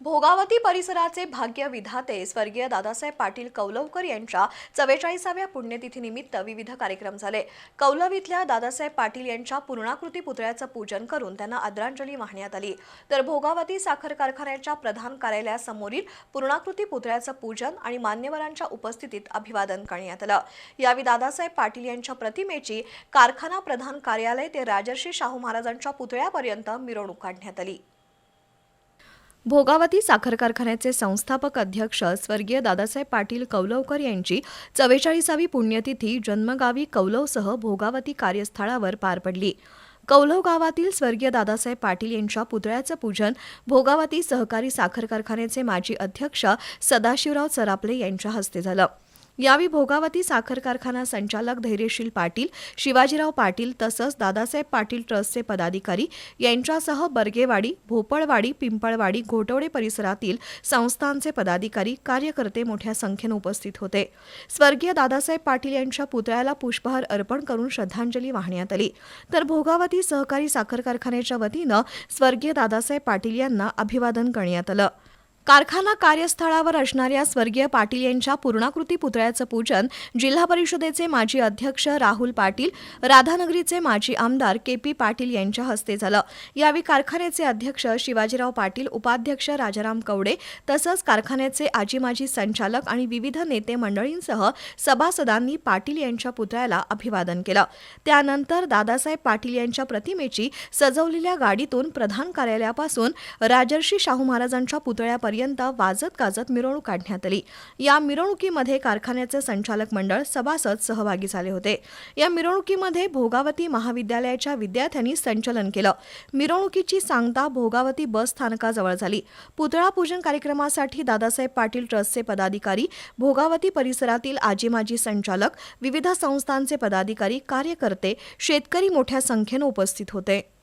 भोगावती परिसराचे भाग्य विधाते स्वर्गीय दादासाहेब पाटील कौलवकर यांच्या चव्वेचाळीसाव्या पुण्यतिथीनिमित्त विविध कार्यक्रम झाले. कौलवीतल्या दादासाहेब पाटील यांच्या पूर्णाकृती पुतळ्याचं पूजन करून त्यांना आदरांजली वाहण्यात आली. तर भोगावती साखर कारखान्याच्या प्रधान कार्यालयासमोरील पूर्णाकृती पुतळ्याचं पूजन आणि मान्यवरांच्या उपस्थितीत अभिवादन करण्यात आलं. यावेळी दादासाहेब पाटील यांच्या प्रतिमेची कारखाना प्रधान कार्यालय ते राजर्षी शाहू महाराजांच्या पुतळ्यापर्यंत मिरवणूक काढण्यात आली. भोगावती साखर कारखान्याचे संस्थापक अध्यक्ष स्वर्गीय दादासाहेब पाटील कौलवकर यांची चव्वेचाळीसावी पुण्यतिथी जन्मगावी कौलवसह भोगावती कार्यस्थळावर पार पडली. कौलव गावातील स्वर्गीय दादासाहेब पाटील यांच्या पुतळ्याचं पूजन भोगावती सहकारी साखर कारखान्याचे माजी अध्यक्ष सदाशिवराव सरापले यांच्या हस्ते झालं. यावेळी भोगावती साखर कारखाना संचालक धैर्यशील पाटील शिवाजीराव पाटील तसंच दादासाहेब पाटील ट्रस्टचे पदाधिकारी यांच्यासह बर्गेवाडी भोपळवाडी पिंपळवाडी घोटवडे परिसरातील संस्थांचे पदाधिकारी कार्यकर्ते मोठ्या संख्येनं उपस्थित होते. स्वर्गीय दादासाहेब पाटील यांच्या पुतळ्याला पुष्पहार अर्पण करून श्रद्धांजली वाहण्यात आली. तर भोगावती सहकारी साखर कारखान्याच्या वतीनं स्वर्गीय दादासाहेब पाटील यांना अभिवादन करण्यात आलं. कारखाना कार्यस्थळावर असणाऱ्या स्वर्गीय पाटील यांच्या पूर्णाकृती पुतळ्याचं पूजन जिल्हा परिषदेचे माजी अध्यक्ष राहुल पाटील राधानगरीचे माजी आमदार के पी पाटील यांच्या हस्ते झालं. यावेळी कारखान्याचे अध्यक्ष शिवाजीराव पाटील उपाध्यक्ष राजाराम कवडे तसंच कारखान्याचे आजी माजी संचालक आणि विविध नेते मंडळींसह सभासदांनी पाटील यांच्या पुतळ्याला अभिवादन केलं. त्यानंतर दादासाहेब पाटील यांच्या प्रतिमेची सजवलेल्या गाडीतून प्रधान कार्यालयापासून राजर्षी शाहू महाराजांच्या पुतळ्यापर्यंत वाजत गाजत मिरवणूक काढण्यात आली. या मिरवणुकीमध्ये कारखान्याचे संचालक मंडळ सभासद सहभागी झाले होते. या मिरवणुकीमध्ये भोगावती महाविद्यालयाच्या विद्यार्थ्यांनी संचलन केलं. मिरवणुकीची सांगता भोगावती बस स्थानकाजवळ झाली. पुतळा पूजन कार्यक्रमासाठी दादासाहेब पाटील ट्रस्टचे पदाधिकारी भोगावती परिसरातील आजी माजी संचालक विविध संस्थांचे पदाधिकारी कार्यकर्ते शेतकरी मोठ्या संख्येनं उपस्थित होते.